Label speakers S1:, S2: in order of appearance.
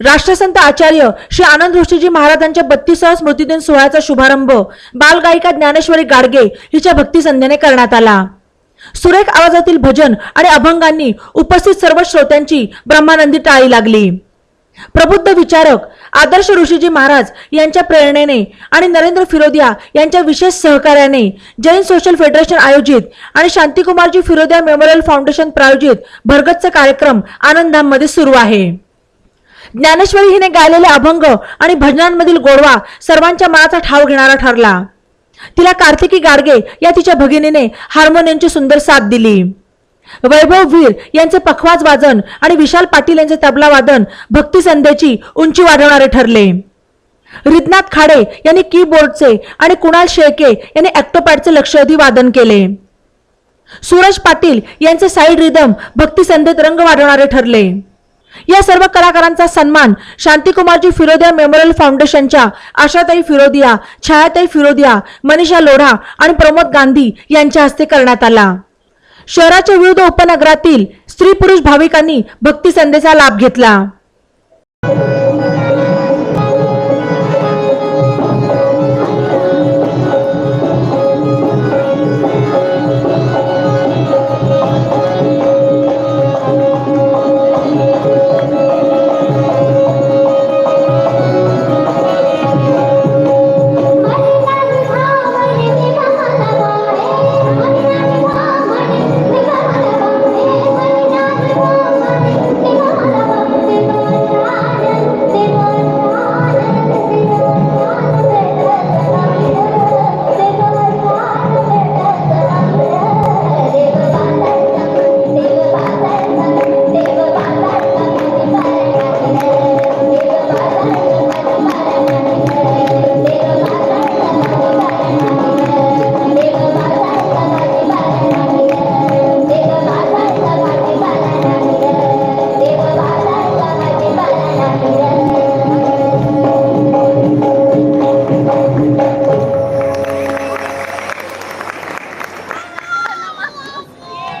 S1: राष्ट्रसंत आचार्य श्री आनंद ऋषीजी महाराजांच्या बत्तीसाव्या स्मृतिदिन सोहळ्याचा शुभारंभ बालगायिका ज्ञानेश्वरी गाडगे हिच्या भक्तिसंध्याने करण्यात आला. सुरेख आवाजातील भजन आणि अभंगांनी उपस्थित सर्व श्रोत्यांची ब्रह्मानंदी टाळी लागली. प्रबुद्ध विचारक आदर्श ऋषीजी महाराज यांच्या प्रेरणेने आणि नरेंद्र फिरोदिया यांच्या विशेष सहकार्याने जैन सोशल फेडरेशन आयोजित आणि शांतिकुमारजी फिरोदिया मेमोरियल फाउंडेशन प्रायोजित भरगतचा कार्यक्रम आनंदांमध्ये सुरू आहे. ज्ञानेश्वरी हिने गायलेले अभंग आणि भजनांमधील गोडवा सर्वांच्या मनाचा ठाव घेणारा ठरला. तिला कार्तिकी गाडगे या तिच्या भगिनीने हार्मोनियमची सुंदर साथ दिली. वैभव वीर यांचे पखवाज वादन आणि विशाल पाटील यांचे तबला वादन भक्ती संध्याची उंची वाढवणारे ठरले. रितनाथ खाडे यांनी कीबोर्डचे आणि कुणाल शेळके यांनी ऍक्टोपॅडचे लक्षवेधी वादन केले. सूरज पाटील यांचे साईड रिदम भक्ती संध्येत रंग वाढवणारे ठरले. या सर्व कलाकारांचा सन्मान शांतिकुमारजी फिरोदिया मेमोरियल फाउंडेशनच्या आशाताई फिरोदिया छायाताई फिरोदिया मनीषा लोढा आणि प्रमोद गांधी यांच्या हस्ते करण्यात आला. शहराच्या विविध उपनगरातील स्त्री पुरुष भाविकांनी भक्ती संदेचा लाभ घेतला.